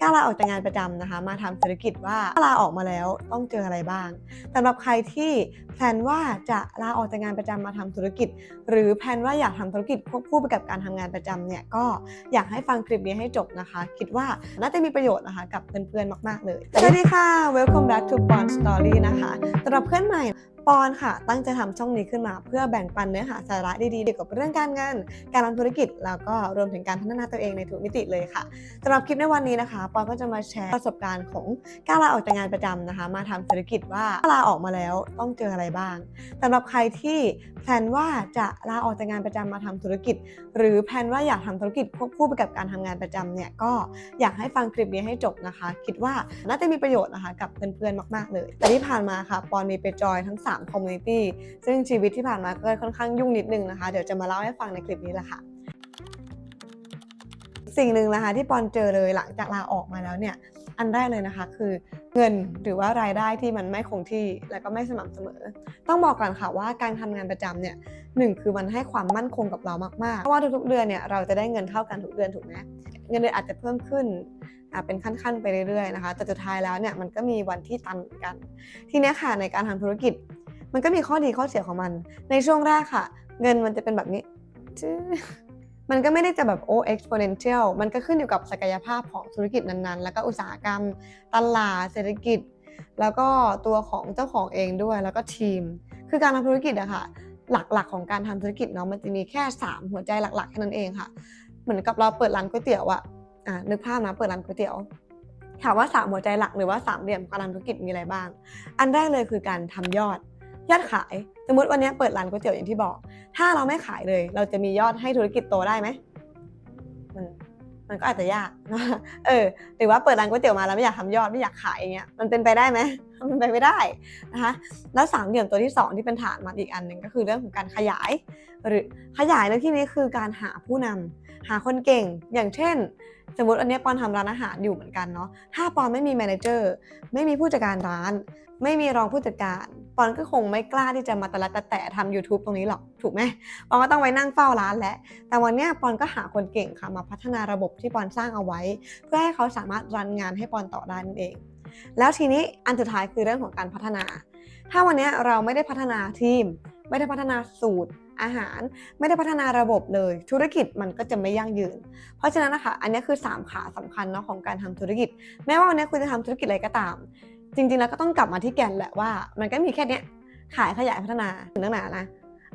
กล้าลาออกจากงานประจำนะคะ มาทำธุรกิจว่าลาออกมาแล้วต้องเจออะไรบ้างสำหรับใครที่แพลนว่าจะลาออกจากงานประจำมาทำธุรกิจ หรือแพลนว่าอยากทำธุรกิจควบคู่ไปกับการทำงานประจำเนี่ยก็อยากให้ฟังคลิปนี้ให้จบนะคะ คิดว่าน่าจะมีประโยชน์นะคะกับเพื่อนๆมาก ๆ เลย สวัสดีค่ะ welcome back to Pon Story นะคะสำหรับเพื่อนใหม่ ปอนค่ะตั้งใจทำช่องนี้ขึ้นมา เพื่อแบ่งปันเนื้อหาสาระดีๆเกี่ยวกับเรื่องการเงินการทำธุรกิจ แล้วก็รวมถึงการพัฒนาตัวเองในทุกมิติเลยค่ะสำหรับคลิปในวันนี้นะคะ ปอนก็จะมาแชร์ประสบการณ์ของการลาออกจากงานประจำนะคะ มาทำธุรกิจว่าลาออกมาแล้วต้องเจออะไรบ้างสำหรับใครที่แพลนว่าจะลาออกจากงานประจำมาทำธุรกิจ หรือแพลนว่าอยากทำธุรกิจควบคู่ไปกับการทำงานประจำเนี่ยก็อยากให้ฟังคลิปนี้ให้จบนะคะ คิดว่าน่าจะมีประโยชน์นะคะกับเพื่อนๆมาก ๆเลย แต่ที่ผ่านมาค่ะปอนมีไปจอยทั้ง3คอมมูนิตี้ซึ่งชีวิตที่ผ่านมาก็ค่อนข้างยุ่งนิดนึงนะคะ เดี๋ยวจะมาเล่าให้ฟังในคลิปนี้แหละค่ะ สิ่งหนึ่งนะคะที่ปอนเจอเลยหลังจากลาออกมาแล้วเนี่ยอันแรกเลยนะคะคือเงินหรือว่ารายได้ที่มันไม่คงที่แล้วก็ไม่สม่ำเสมอ ต้องบอกก่อนค่ะว่าการทำงานประจำเนี่ยหนึ่งคือมันให้ความมั่นคงกับเรามากๆเพราะว่าทุกๆเดือนเนี่ยเราจะได้เงินเท่ากันทุกเดือนถูกไหมเงินเดือนอาจจะเพิ่มขึ้นเป็นขั้นๆไปเรื่อยๆนะคะแต่สุดท้ายแล้วเนี่ยมันก็มีวันที่ตันเหมือนกัน ทีนี้ค่ะในการทำธุรกิจ มันก็มีข้อดีข้อเสียของมัน ในช่วงแรกค่ะ เงินมันจะเป็นแบบนี้ มันก็ไม่ได้จะแบบโอ้ exponential มันก็ขึ้นอยู่กับศักยภาพของธุรกิจนั้นๆ แล้วก็อุตสาหกรรม ตลาด เศรษฐกิจ แล้วก็ตัวของเจ้าของเองด้วย แล้วก็ทีม คือการทำธุรกิจอะค่ะ หลักๆของการทำธุรกิจเนาะ มันจะมีแค่ 3 หัวใจหลักๆแค่นั้นเองค่ะ เหมือนกับเราเปิดร้านก๋วยเตี๋ยวอะอะนึกภาพนะ เปิดร้านก๋วยเตี๋ยวถามว่า 3 หัวใจหลักหรือว่า3เหลี่ยมการทำธุรกิจมีอะไรบ้าง อันแรกเลยคือการทำยอด ยอดขาย สมมติวันนี้เปิดร้านก๋วยเตี๋ยวอย่างที่บอก ถ้าเราไม่ขายเลย เราจะมียอดให้ธุรกิจโตได้ไหมมันมันก็อาจจะยากเออหรือว่าเปิดร้านก๋วยเตี๋ยวมาแล้วไม่อยากทำยอดไม่อยากขายอย่างเงี้ยมันเป็นไปได้ไหมมันเป็นไปไม่ได้นะคะแล้วสามเหลี่ยมตัวที่สองที่เป็นฐานมันอีกอันหนึ่งก็คือเรื่องของการขยาย หรือขยายในที่นี้คือการหาผู้นำ หาคนเก่ง อย่างเช่น สมมติอันนี้ปอนทำร้านอาหารอยู่เหมือนกันเนาะถ้าปอนไม่มีแมเนเจอร์ไม่มีผู้จัดการร้าน ไม่มีรองผู้จัดการปอนก็คงไม่กล้าที่จะมาตะละตะแต่ทำ YouTube ตรงนี้หรอก ถูกไหมปอนก็ต้องไว้นั่งเฝ้าร้านแหละ แต่วันนี้ปอนก็หาคนเก่งค่ะมาพัฒนาระบบที่ปอนสร้างเอาไว้ เพื่อให้เขาสามารถรันงานให้ปอนต่อได้นั่นเอง แล้วทีนี้อันสุดท้ายคือเรื่องของการพัฒนา ถ้าวันนี้เราไม่ได้พัฒนาทีม ไม่ได้พัฒนาสูตรอาหาร ไม่ได้พัฒนาระบบเลย ธุรกิจมันก็จะไม่ยั่งยืน เพราะฉะนั้นนะคะอันนี้คือ 3 ขาสำคัญเนาะของการทำธุรกิจ แม้ว่าวันนี้คุณจะทำธุรกิจอะไรก็ตาม จริง ๆ แล้วก็ต้องกลับมาที่แก่นแหละว่า มันก็มีแค่เนี้ยขายขยายพัฒนาถึงเรื่องไหนนะ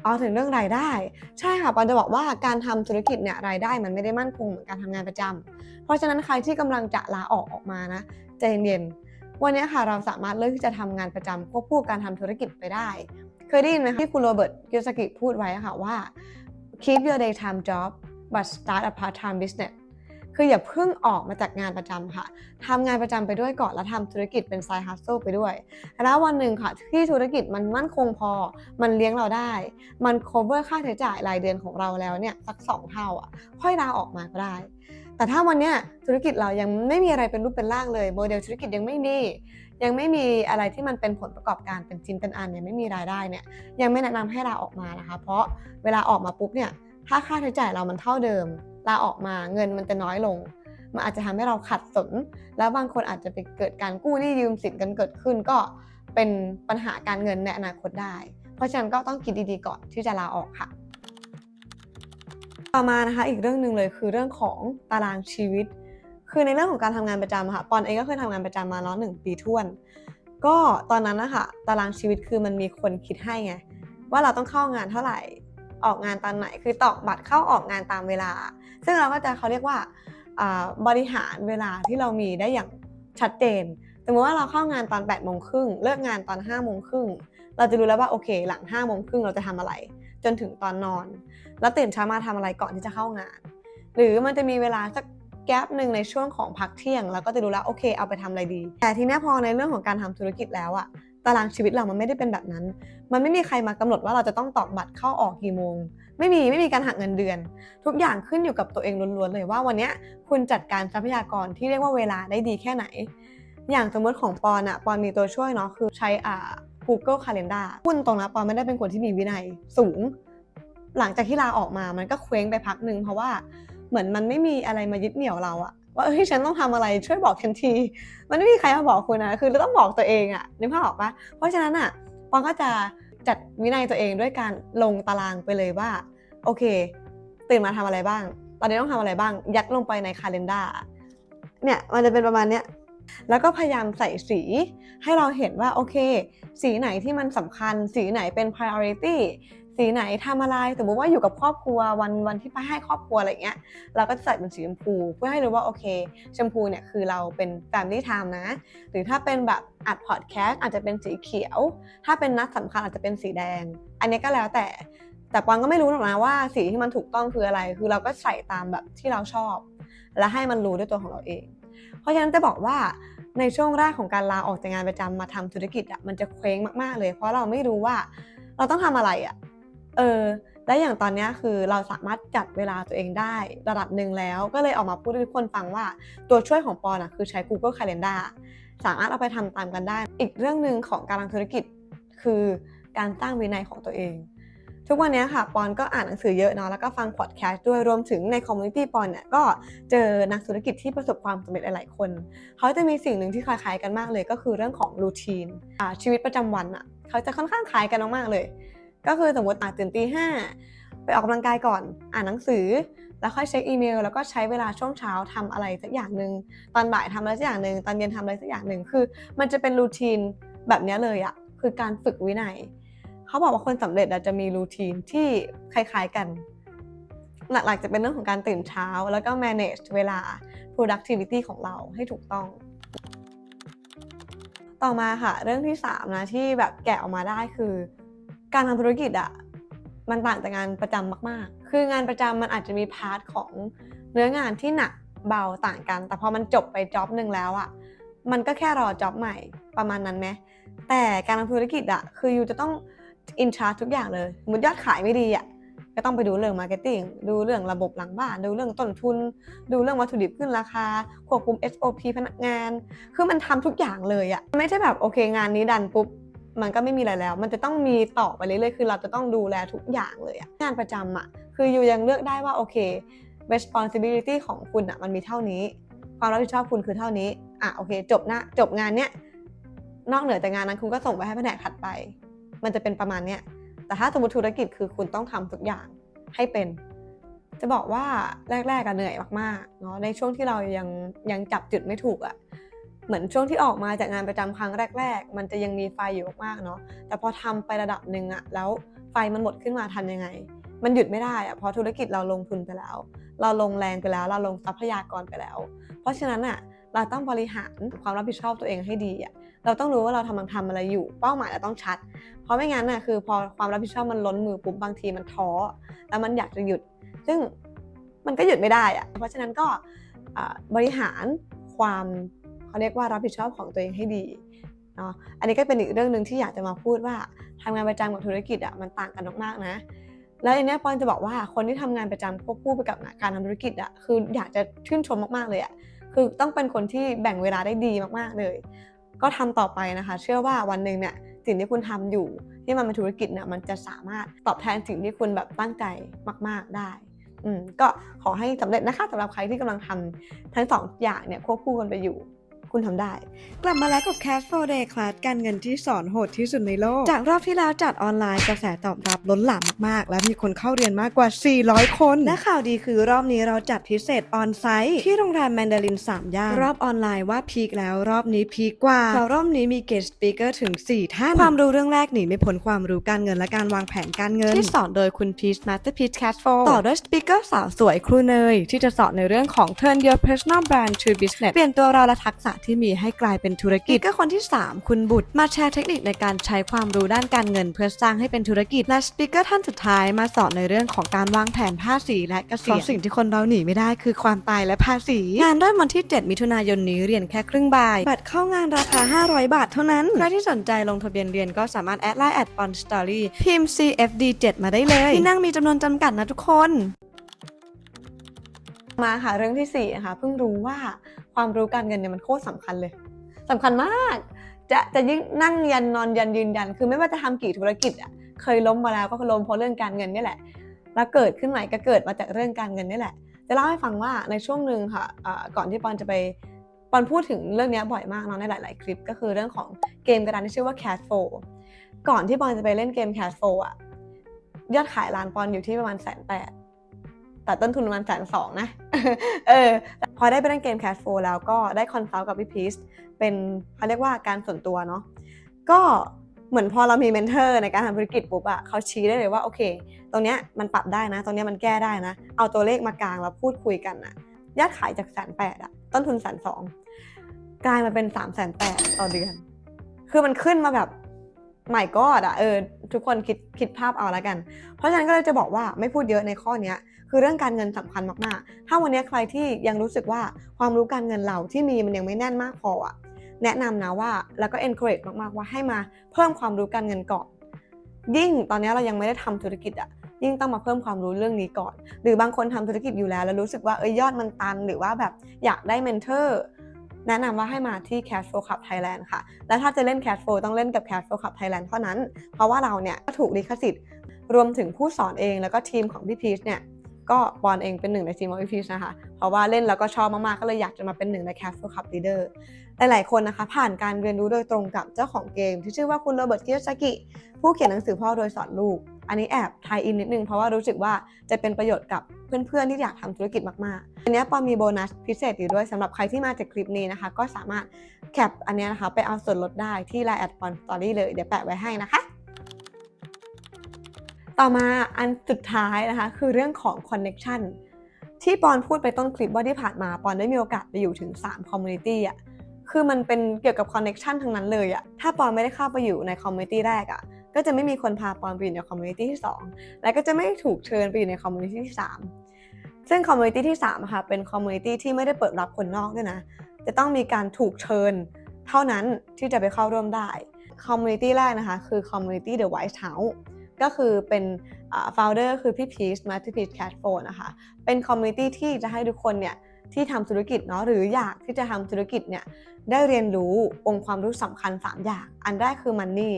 เอาถึงเรื่องรายได้ ใช่ค่ะปอนจะบอกว่าการทำธุรกิจเนี่ยรายได้มันไม่ได้มั่นคงเหมือนการทำงานประจำเพราะฉะนั้นใครที่กำลังจะลาออกออกมานะใจเย็นวันนี้ค่ะเราสามารถเลือกที่จะทำงานประจำควบคู่การทำธุรกิจไปได้ เคยได้ยินไหมที่คุณโรเบิร์ตกิยสกิพูดไว้ค่ะว่า keep your daytime job but start a part time business คืออย่าเพิ่งออกมาจากงานประจำค่ะทำงานประจำไปด้วยก่อนแล้วทำธุรกิจเป็น side hustle ไปด้วย แล้ววันหนึ่งค่ะ ที่ธุรกิจมันมั่นคงพอ มันเลี้ยงเราได้ มัน cover ค่าใช้จ่ายรายเดือนของเราแล้วเนี่ยสักสองเท่าอะ ค่อยลาออกมาก็ได้ แต่ถ้าวันนี้ธุรกิจเรายังไม่มีอะไรเป็นรูปเป็นร่างเลยโมเดลธุรกิจยังไม่มี ยังไม่มีอะไรที่มันเป็นผลประกอบการเป็นชิ้นเป็นอันยังไม่มีรายได้เนี่ยยังไม่แนะนำให้ลาออกมานะคะ เพราะเวลาออกมาปุ๊บเนี่ยถ้าค่าใช้จ่ายเรามันเท่าเดิมลาออกมาเงินมันจะน้อยลง มันอาจจะทำให้เราขัดสน แล้วบางคนอาจจะไปเกิดการกู้หนี้ยืมสินกันเกิดขึ้น ก็เป็นปัญหาการเงินในอนาคตได้ เพราะฉะนั้นก็ต้องคิดดีๆก่อนที่จะลาออกค่ะ ต่อมานะคะอีกเรื่องหนึ่งเลยคือเรื่องของตารางชีวิต คือในเรื่องของการทำงานประจำค่ะปอนเองก็เคยทำงานประจำมาแล้วหนึ่งปีท้วน ก็ตอนนั้นนะคะตารางชีวิตคือมันมีคนคิดให้ไงว่าเราต้องเข้างานเท่าไหร่ออกงานตอนไหนคือตอกบัตรเข้าออกงานตามเวลา ซึ่งเราก็จะเขาเรียกว่าบริหารเวลาที่เรามีได้อย่างชัดเจนสมมติว่าเราเข้างานตอน8ปดโมงครึ่งเลิกงานตอน5้าโมงครึ่งเราจะรู้แล้วว่าโอเค หลัง5้าโมงครึ่งเราจะทำอะไร จนถึงตอนนอน แล้วตื่นเช้ามาทำอะไรก่อนที่จะเข้างาน หรือมันจะมีเวลาสักแกลบหนึ่งในช่วงของพักเที่ยงเราก็จะรู้แล้วโอเคเอาไปทำอะไรดี แต่ทีนี้พอในเรื่องของการทำธุรกิจแล้วอะตารางชีวิตเรามันไม่ได้เป็นแบบนั้น มันไม่มีใครมากำหนดว่าเราจะต้องตอกบัตรเข้าออกกี่โมง ไม่มีไม่มีการหักเงินเดือน ทุกอย่างขึ้นอยู่กับตัวเองล้วนๆเลยว่าวันนี้คุณจัดการทรัพยากรที่เรียกว่าเวลาได้ดีแค่ไหน อย่างสมมติของปอนอะปอนมีตัวช่วยเนาะคือใช้อ่า Google Calendar พูดตรงนะปอนไม่ได้เป็นคนที่มีวินัยสูง หลังจากที่ลาออกมามันก็เคว้งไปพักหนึ่งเพราะว่าเหมือนมันไม่มีอะไรมายึดเหนี่ยวเราอะว่าเอ้ยฉันต้องทำอะไรช่วยบอกฉันที มันไม่มีใครมาบอกคุณนะคือเราต้องบอกตัวเองอะนึกภาพออกปะเพราะฉะนั้นอะปอนก็จะจัดวินัยตัวเองด้วยการลงตารางไปเลยว่า โอเค ตื่นมาทำอะไรบ้าง ตอนนี้ต้องทำอะไรบ้าง ยัดลงไปในคาล endar เนี่ยมันจะเป็นประมาณเนี้ยแล้วก็พยายามใส่สีให้เราเห็นว่าโอเค สีไหนที่มันสำคัญ สีไหนเป็น priority สีไหนทำอะไรสมมติว่าอยู่กับครอบครัววันวันที่ไปให้ครอบครัวอะไรเงี้ยเราก็จะใส่เป็นสีชมพูเพื่อให้รู้ว่าโอเคชมพูเนี่ยคือเราเป็น family time นะ หรือถ้าเป็นแบบอัดพอดแคสต์อาจจะเป็นสีเขียว ถ้าเป็นนัดสำคัญอาจจะเป็นสีแดง อันนี้ก็แล้วแต่แต่ปอนก็ไม่รู้หรอกนะว่าสีที่มันถูกต้องคืออะไร คือเราก็ใส่ตามแบบที่เราชอบ และให้มันรู้ด้วยตัวของเราเอง เพราะฉะนั้นจะบอกว่าในช่วงแรกของการลาออกจากงานประจำมาทำธุรกิจอะมันจะเคว้งมากๆเลย เพราะเราไม่รู้ว่าเราต้องทำอะไรอะ เออและอย่างตอนนี้คือเราสามารถจัดเวลาตัวเองได้ระดับหนึ่งแล้ว ก็เลยออกมาพูดให้ทุกคนฟังว่าตัวช่วยของปอนอะคือใช้ Google Calendar สามารถเอาไปทำตามกันได้ อีกเรื่องหนึ่งของการทำธุรกิจคือการตั้งวินัยของตัวเอง ทุกวันนี้ค่ะ ปอนก็อ่านหนังสือเยอะเนาะแล้วก็ฟังพอดแคสต์ด้วยรวมถึงในคอมมูนิตี้ปอนเนี่ยก็เจอนักธุรกิจที่ประสบความสำเร็จหลายๆคน เขาจะมีสิ่งหนึ่งที่คล้ายๆกันมากเลย ก็คือเรื่องของรูทีนชีวิตประจำวันอะเขาจะค่อนข้างคล้ายกันมากๆเลย ก็คือสมมติอะตื่นตีห้าไปออกกำลังกายก่อนอ่านหนังสือ แล้วค่อยเช็คอีเมล แล้วก็ใช้เวลาช่วงเช้าทำอะไรสักอย่างหนึ่งตอนบ่ายทำอะไรสักอย่างหนึ่งตอนเย็นทำอะไรสักอย่างหนึ่งคือ มันจะเป็นรูทีนแบบนี้เลยอะคือการฝึกวินัยเขาบอกว่าคนสำเร็จจะมีรูทีนที่คล้าย ๆกันหลักๆจะเป็นเรื่องของการตื่นเช้า แล้วก็ manage เวลา productivity ของเราให้ถูกต้อง ต่อมาค่ะ เรื่องที่ 3 นะ ที่แบบแกะออกมาได้คือ การทำธุรกิจอะมันต่างจากงานประจำมาก ๆ คืองานประจำมันอาจจะมีพาร์ทของเนื้องานที่หนักเบาต่างกัน แต่พอมันจบไปจ็อบหนึ่งแล้วอะมันก็แค่รอจ็อบใหม่ประมาณนั้นไหมแต่การทำธุรกิจอะคือยูจะต้องอินชาร์ทุกอย่างเลยมมติยอดขายไม่ดีอะก็ต้องไปดูเรื่องมาร์เก็ตติ้งดูเรื่องระบบหลังบ้าน ดูเรื่องต้นทุน ดูเรื่องวัตถุดิบขึ้นราคา ควบคุม SOP พนักงาน คือมันทำทุกอย่างเลยอะไม่ใช่แบบโอเค งานนี้ดันปุ๊บ มันก็ไม่มีอะไรแล้ว มันจะต้องมีต่อไปเรื่อยๆ คือเราจะต้องดูแลทุกอย่างเลยอะงานประจำอะคืออยู่ยังเลือกได้ว่าโอเค responsibility ของคุณอะมันมีเท่านี้ ความรับผิดชอบคุณคือเท่านี้อะโอเค จบนะจบงานเนี้ยนอกเหนือจากงานนั้นคุณก็ส่งไปให้แผนกถัดไป มันจะเป็นประมาณเนี้ยแต่ถ้าสมมติธุรกิจคือคุณต้องทำทุกอย่างให้เป็น จะบอกว่าแรกๆก็เหนื่อยมากๆเนาะในช่วงที่เรายังยังจับจุดไม่ถูกอะ เหมือนช่วงที่ออกมาจากงานประจำครั้งแรก ๆ มันจะยังมีไฟอยู่มากๆเนาะแต่พอทำไประดับหนึ่งอะแล้วไฟมันหมดขึ้นมาทันยังไง มันหยุดไม่ได้อะเพราะธุรกิจเราลงทุนไปแล้ว เราลงแรงไปแล้ว เราลงทรัพยากรไปแล้ว เพราะฉะนั้นอะเราต้องบริหารความรับผิดชอบตัวเองให้ดีอะเราต้องรู้ว่าเราทำลังทำอะไรอยู่ เป้าหมายเราต้องชัด เพราะไม่งั้นน่ะคือพอความรับผิดชอบมันล้นมือปุ๊บบางทีมันท้อแล้วมันอยากจะหยุด ซึ่งมันก็หยุดไม่ได้อะเพราะฉะนั้นก็บริหารความ เขาเรียกว่ารับผิดชอบของตัวเองให้ดีเนาะอันนี้ก็เป็นอีกเรื่องหนึ่งที่อยากจะมาพูดว่าทำงานประจำกับธุรกิจอะมันต่างกันมากๆนะ แล้วอันนี้ปอนจะบอกว่าคนที่ทำงานประจำควบคู่ไปกับการทำธุรกิจอะคืออยากจะชื่นชมมากๆเลยอะคือต้องเป็นคนที่แบ่งเวลาได้ดีมากๆเลย ก็ทำต่อไปนะคะ เชื่อว่าวันหนึ่งเนี่ยสิ่งที่คุณทำอยู่ที่มันเป็นธุรกิจเนี่ยมันจะสามารถตอบแทนสิ่งที่คุณแบบตั้งใจมาก ๆได้อืมก็ขอให้สำเร็จนะคะสำหรับใครที่กำลังทำทั้งสองอย่างเนี่ยควบคู่กันไปอยู่ คุณทำได้ กลับมาแล้วกับ Cash for Day คลาสการเงินที่สอนโหดที่สุดในโลก จากรอบที่แล้วจัดออนไลน์กระแสตอบรับล้นหลามมากๆ และมีคนเข้าเรียนมากกว่า 400 คน และข่าวดีคือรอบนี้เราจัดพิเศษออนไซต์ที่โรงแรมแมนดาริน3ย่านรอบออนไลน์ว่าพีคแล้วรอบนี้พีคกว่าเพราะรอบนี้มีเกสต์สปีกเกอร์ถึง 4 ท่าน ความรู้เรื่องแรกหนีไม่พ้นความรู้การเงินและการวางแผนการเงิน ที่สอนโดยคุณพีชมาสเตอร์พีชแคสโฟต่อด้วยสปีกเกอร์สาวสวยครูเนยที่จะสอนในเรื่องของ Turn Your Personal Brand to Business เปลี่ยนตัวเราและทักษะที่มีให้กลายเป็นธุรกิจก็คนที่ 3 คุณบุตรมาแชร์เทคนิคในการใช้ความรู้ด้านการเงิน เพื่อสร้างให้เป็นธุรกิจและสปีกเกอร์ท่านสุดท้ายมาสอนในเรื่องของการวางแผนภาษีและเกษียณสิ่งที่คนเราหนีไม่ได้คือความตายและภาษี งานเริ่มวันที่ 7 มิถุนายนนี้เรียนแค่ครึ่งบ่ายบัตรเข้างานราคา 500 บาทเท่านั้นใครที่สนใจลงทะเบียนเรียนก็สามารถแอดไลน์แอดปอนสตอรี่พิมพ์ CFD7 มาได้เลยที่นั่งมีจำนวนจำกัดนะทุกคนมาค่ะเรื่องที่4นะคะเพิ่งรู้ว่า ความรู้การเงินเนี่ยมันโคตรสำคัญเลยสำคัญมาก จะจะยิ่งนั่งยันนอนยันยืนยัน คือไม่ว่าจะทำกี่ธุรกิจอะเคยล้มมาแล้วก็ล้มเพราะเรื่องการเงินนี่แหละ แล้วเกิดขึ้นใหม่ก็เกิดมาจากเรื่องการเงินนี่แหละ จะเล่าให้ฟังว่าในช่วงหนึ่งค่ะก่อนที่ปอนจะไปปอนพูดถึงเรื่องนี้บ่อยมากเนาะในหลาย ๆ คลิป ก็คือเรื่องของเกมกระดานที่ชื่อว่า Cash Flow ก่อนที่ปอนจะไปเล่นเกม Cash Flow อะยอดขายร้านปอนอยู่ที่ประมาณแสนแปดแต่ต้นทุนประมาณแสนสองนะ เออ แต่ พอได้ไปเล่นเกม Cash Flow แล้วก็ได้คอนซัลท์กับพี่พีชเป็นเขาเรียกว่าการส่วนตัวเนาะก็เหมือนพอเรามีเมนเทอร์ในการทำธุรกิจปุ๊บอะเขาชี้ได้เลยว่าโอเค ตรงเนี้ยมันปรับได้นะ ตรงเนี้ยมันแก้ได้นะ เอาตัวเลขมากลางแล้วพูดคุยกันนะยอดขายจากแสนแปดอะต้นทุนแสนสองกลายมาเป็นสามแสนแปดต่อเดือน คือมันขึ้นมาแบบใหม่ก็อะเออทุกคนคิดคิดภาพเอาแล้วกัน เพราะฉะนั้นก็เลยจะบอกว่าไม่พูดเยอะในข้อเนี้ย คือเรื่องการเงินสำคัญมากๆ ถ้าวันนี้ใครที่ยังรู้สึกว่าความรู้การเงินเราที่มีมันยังไม่แน่นมากพออะแนะนำนะว่าแล้วก็ encourage มากๆว่าให้มาเพิ่มความรู้การเงินก่อน ยิ่งตอนนี้เรายังไม่ได้ทำธุรกิจอะยิ่งต้องมาเพิ่มความรู้เรื่องนี้ก่อน หรือบางคนทำธุรกิจอยู่แล้ว แล้วรู้สึกว่าเอ้ยยอดมันตัน หรือว่าแบบอยากได้เมนเทอร์แนะนำว่าให้มาที่ Cash Flow Club Thailand ค่ะ และถ้าจะเล่น Cash Flow ต้องเล่นกับ Cash Flow Club Thailand เท่านั้น เพราะว่าเราเนี่ยก็ถูกลิขสิทธิ์ รวมถึงผู้สอนเองแล้วก็ทีมของพี่พีชเนี่ย ก็ปอนเองเป็นหนึ่งในทีมของพี่พีชนะคะเพราะว่าเล่นแล้วก็ชอบมากๆ ก็เลยอยากจะมาเป็นหนึ่งใน Cash Flow Club Leader หลายๆคนนะคะ ผ่านการเรียนรู้โดยตรงกับเจ้าของเกม ที่ชื่อว่าคุณโรเบิร์ตคิโยซากิผู้เขียนหนังสือพ่อโดยสอนลูก อันนี้แอบทายอินนิดนึงเพราะว่ารู้สึกว่าจะเป็นประโยชน์กับเพื่อนๆ ที่อยากทำธุรกิจมากๆ อันนี้ปอมีโบนัสพิเศษอยู่ด้วยสำหรับใครที่มาจากคลิปนี้นะคะ ก็สามารถแคปอันนี้นะคะไปเอาส่วนลดได้ที่ Line แอดปอนสตอรี่เลยเดี๋ยวแปะไว้ให้นะคะ ต่อมาอันสุดท้ายนะคะคือเรื่องของ Connection ที่ปอนพูดไปต้นคลิปว่าที่ผ่านมาปอนได้มีโอกาสไปอยู่ถึง3 Community อะคือมันเป็นเกี่ยวกับ Connection ทั้งนั้นเลยอะถ้าปอนไม่ได้เข้าไปอยู่ใน Community แรกอะก็จะไม่มีคนพาปอนไปอยู่ใน Community ที่ 2 และก็จะไม่ถูกเชิญไปอยู่ใน Community ที่ 3 ซึ่ง Community ที่3ค่ะเป็น Community ที่ไม่ได้เปิดรับคนนอกด้วยนะจะต้องมีการถูกเชิญเท่านั้นที่จะไปเข้าร่วมได้ Community แรกนะคะคือ Community The White House ก็คือเป็นโฟลเดอร์คือพี่พีชมาที่พีชแคทโฟนนะคะเป็นคอมมูนิตี้ที่จะให้ทุกคนเนี่ยที่ทำธุรกิจเนาะหรืออยากที่จะทำธุรกิจเนี่ยได้เรียนรู้องค์ความรู้สำคัญ 3 อย่าง อันแรกคือ Money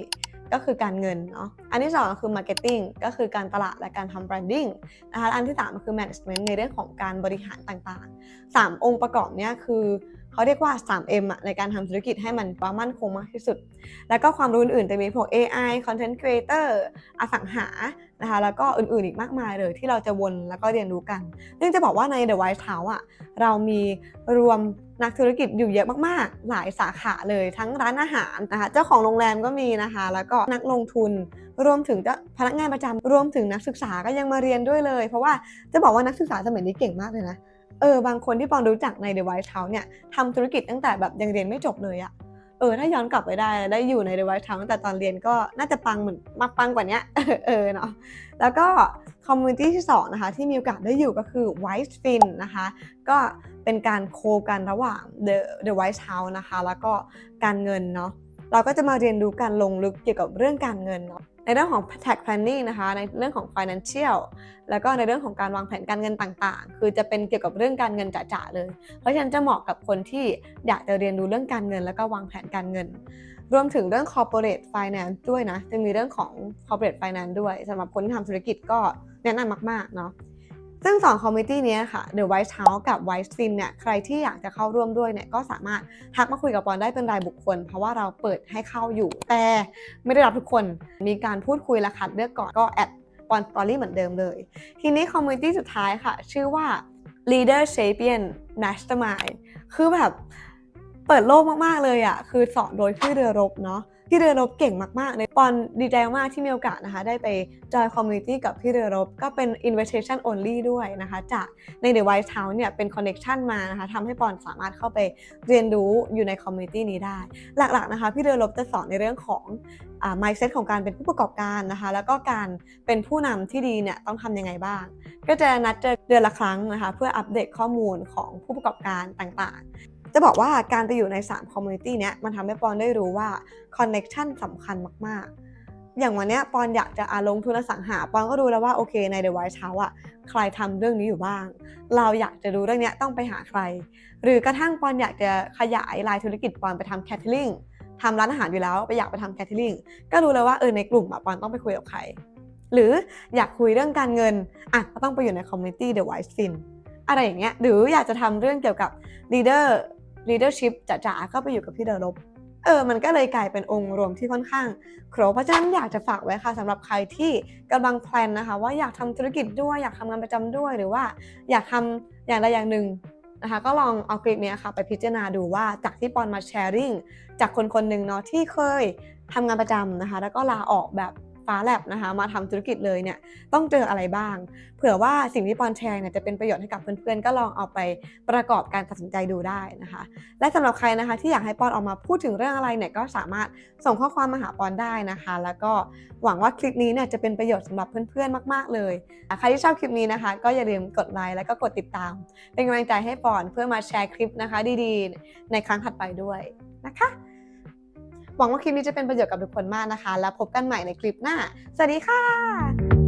ก็คือการเงินเนาะ อันที่ 2 ก็คือ Marketing ก็คือการตลาดและการทำ Branding นะคะ อันที่ 3 ก็คือ Management ในเรื่องของการบริหารต่างๆ 3 องค์ประกอบเนี่ยคือเขาเรียกว่า 3M อะในการทำธุรกิจให้มันว่ามั่นคงมากที่สุด แล้วก็ความรู้อื่นๆจะมีพวก AI Content Creator อสังหา นะคะ แล้วก็อื่นๆอีกมากมายเลยที่เราจะวนแล้วก็เรียนรู้กัน ซึ่งจะบอกว่าใน The White House อะเรามีรวม นักธุรกิจอยู่เยอะมากๆ หลายสาขาเลยทั้งร้านอาหารนะคะเจ้าของโรงแรมก็มีนะคะ แล้วก็นักลงทุนรวมถึงจะพนักงานประจำรวมถึงนักศึกษาก็ยังมาเรียนด้วยเลย เพราะว่าจะบอกว่านักศึกษาสมัยนี้เก่งมากเลยนะเออบางคนที่ปองรู้จักใน The White House เนี่ยทำธุรกิจตั้งแต่แบบยังเรียนไม่จบเลยอะ เออถ้าย้อนกลับไปได้ได้อยู่ในเดวิสเช้าตั้งแต่ตอนเรียนก็น่าจะปังเหมือนมาปังกว่านี้เออเนาะแล้วก็คอมมูนิตี้ที่2นะคะที่มีโอกาสได้อยู่ก็คือ White Fin นะคะก็เป็นการโคกันระหว่าง The The White House นะคะ แล้วก็การเงินเนาะเราก็จะมาเรียนรู้การลงลึกเกี่ยวกับเรื่องการเงินเนาะ ในเรื่องของ tax planning นะคะ ในเรื่องของ financial แล้วก็ในเรื่องของการวางแผนการเงินต่างๆ คือจะเป็นเกี่ยวกับเรื่องการเงินจ๋าๆเลย เพราะฉะนั้นจะเหมาะกับคนที่อยากจะเรียนรู้เรื่องการเงิน แล้วก็วางแผนการเงิน รวมถึงเรื่อง corporate finance ด้วยนะ จะมีเรื่องของ corporate finance ด้วยสำหรับคนที่ทำธุรกิจก็แนะนำมากๆเนาะ ซึ่งสองคอมมิตี้นี้ค่ะ The White House กับ White Fin เนี่ยใครที่อยากจะเข้าร่วมด้วยเนี่ยก็สามารถทักมาคุยกับปอนได้เป็นรายบุคคล เพราะว่าเราเปิดให้เข้าอยู่ แต่ไม่ได้รับทุกคนมีการพูดคุยและคัดเลือกก่อนก็แอดปอนสตอรี่เหมือนเดิมเลย ทีนี้คอมมิตี้สุดท้ายค่ะ ชื่อว่า Leader Champion Mastermind คือแบบเปิดโลกมาก ๆ เลยอะ่ะคือสอนโดยพี่เรือรบเนาะ พี่เรือรบเก่งมากๆเลยปอนดีใจมากที่มีโอกาสนะคะ ได้ไปจอยคอมมูนิตี้กับพี่เรือรบ ก็เป็น invitation only ด้วยนะคะ จากใน The White House เนี่ยเป็น connection มานะคะทำให้ปอนสามารถเข้าไปเรียนรู้อยู่ในคอมมูนิตี้นี้ได้ หลักๆนะคะ พี่เรือรบจะสอนในเรื่องของอ mindset ของการเป็นผู้ประกอบการนะคะ แล้วก็การเป็นผู้นำที่ดีเนี่ยต้องทำยังไงบ้าง ก็จะนัดเจอเดือนละครั้งนะคะ เพื่ออัปเดตข้อมูลของผู้ประกอบการต่างๆ จะบอกว่าการไปอยู่ใน3 community เนี้ยมันทำให้ปอนได้รู้ว่า connection สำคัญมากๆ อย่างวันเนี้ยปอนอยากจะอาลงทุนสังหา ปอนก็รู้แล้วว่าโอเคใน The White House อะใครทำเรื่องนี้อยู่บ้าง เราอยากจะรู้เรื่องเนี้ยต้องไปหาใคร หรือกระทั่งปอนอยากจะขยายรายธุรกิจปอนไปทำ catering ทำร้านอาหารอยู่แล้วไปอยากไปทำ catering ก็รู้แล้วว่าเออในกลุ่มอะปอนต้องไปคุยกับใคร หรืออยากคุยเรื่องการเงินอะก็ต้องไปอยู่ใน community The White Fin อะไรอย่างเงี้ยหรืออยากจะทำเรื่องเกี่ยวกับ leader leadership จ๋าๆก็ไปอยู่กับพี่เดลบเออ มันก็เลยกลายเป็นองค์รวมที่ค่อนข้างครบเพราะฉะนั้นอยากจะฝากไว้ค่ะสำหรับใครที่กำลังแพลนนะคะ ว่าอยากทำธุรกิจด้วยอยากทำงานประจำด้วยหรือว่าอยากทำอย่างใดอย่างหนึ่งนะคะก็ลองเอาคลิปนี้ค่ะไปพิจารณาดูว่าจากที่ปอนมาแชร์ริ่งจากคนคนหนึ่งเนาะที่เคยทำงานประจำนะคะ แล้วก็ลาออกแบบ ฟ้าแลบนะคะมาทำธุรกิจเลยเนี่ยต้องเจออะไรบ้าง เผื่อว่าสิ่งที่ปอนแชร์เนี่ยจะเป็นประโยชน์ให้กับเพื่อนๆ ก็ลองเอาไปประกอบการตัดสินใจดูได้นะคะ และสำหรับใครนะคะที่อยากให้ปอนออกมาพูดถึงเรื่องอะไรเนี่ยก็สามารถส่งข้อความมาหาปอนได้นะคะ แล้วก็หวังว่าคลิปนี้เนี่ยจะเป็นประโยชน์สำหรับเพื่อนๆมาก ๆเลยใครที่ชอบคลิปนี้นะคะ ก็อย่าลืมกดไลค์แล้วก็กดติดตาม เป็นกำลังใจให้ปอนเพื่อมาแชร์คลิปนะคะ ดีๆ ในครั้งถัดไปด้วยนะคะ หวังว่าคลิปนี้จะเป็นประโยชน์กับทุกคนมากนะคะ แล้วพบกันใหม่ในคลิปหน้า สวัสดีค่ะ